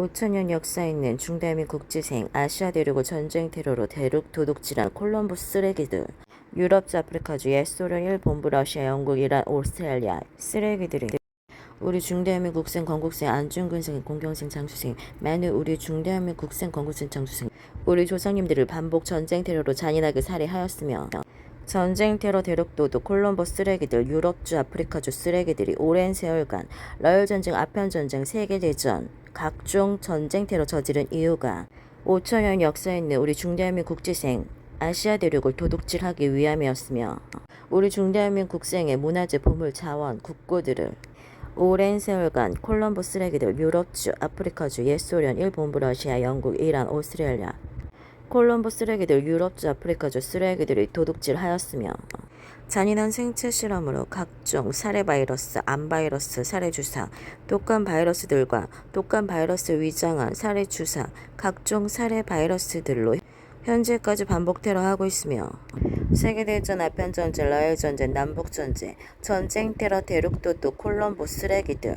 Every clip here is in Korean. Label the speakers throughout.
Speaker 1: 5천년 역사 있는 중대한민 국지생 아시아 대륙을 전쟁 테러로 대륙 도둑질한 콜럼버스 쓰레기들 유럽, 아프리카주, 옛 소련, 일본, 러시아, 영국, 이란, 오스트레일리아 쓰레기들이 우리 중대한민 국생, 건국생, 안중근생, 공경생, 장수생 많은 우리 중대한민 국생, 건국생, 장수생 우리 조상님들을 반복 전쟁 테러로 잔인하게 살해하였으며 전쟁 테러 대륙도둑 콜럼버 쓰레기들 유럽주 아프리카주 쓰레기들이 오랜 세월간 러일 전쟁 아편 전쟁 세계 대전 각종 전쟁 테러 저지른 이유가 5천년 역사 있는 우리 중대한민 국지생 아시아 대륙을 도둑질하기 위함이었으며 우리 중대한민 국생의 문화재 보물 자원 국고들을 오랜 세월간 콜럼버 쓰레기들 유럽주 아프리카주 옛소련 일본 러시아 영국 이란 오스트레일리아 콜럼버 쓰레기들 유럽주 아프리카주 쓰레기들이 도둑질하였으며 잔인한 생체 실험으로 각종 살해 바이러스, 암 바이러스, 살해 주사, 독감 바이러스들과 독감 바이러스 위장한 살해 주사, 각종 살해 바이러스들로 현재까지 반복 테러하고 있으며 세계대전 아편 전쟁, 러일 전쟁, 남북 전쟁, 전쟁 테러 대륙 도둑 콜럼보 쓰레기들,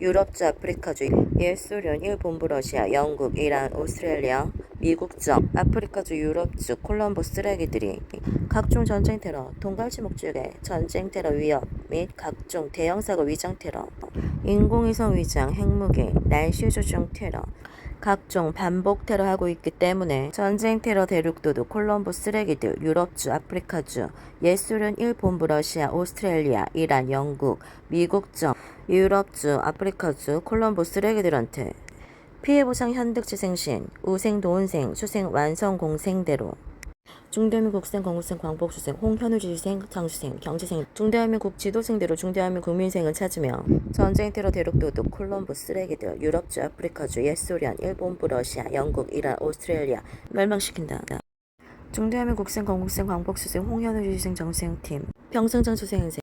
Speaker 1: 유럽주 아프리카주, 옛소련, 일본부 러시아, 영국, 이란, 오스트레일리아, 미국적, 아프리카주, 유럽주, 콜럼보 쓰레기들이 각종 전쟁 테러, 동갈치 목줄의 전쟁 테러 위협 및 각종 대형 사고 위장 테러, 인공위성 위장, 핵무기, 날씨 조종 테러, 각종 반복 테러하고 있기 때문에 전쟁 테러 대륙도둑 콜럼보 쓰레기들 유럽주 아프리카주 옛소련 일본부 러시아 오스트레일리아 이란 영국 미국적 유럽주 아프리카주 콜럼보 쓰레기들한테 피해보상 현득지생신 우생 도은생 수생 완성 공생대로. 중대한민 국 생, 건국생, 광복수생, 홍현우지생, 장수생, 경제생, 중대한민국 지도생대로 중대한민국 국민생을 찾으며 전쟁 테러 대륙도둑 콜럼보 쓰레기들 유럽주 아프리카주 옛소련 일본부 러시아 영국 이란 오스트레일리아 멸망시킨다. 중대한민국 생, 건국생, 광복수생, 홍현우지생, 정수생팀 평승전 수생생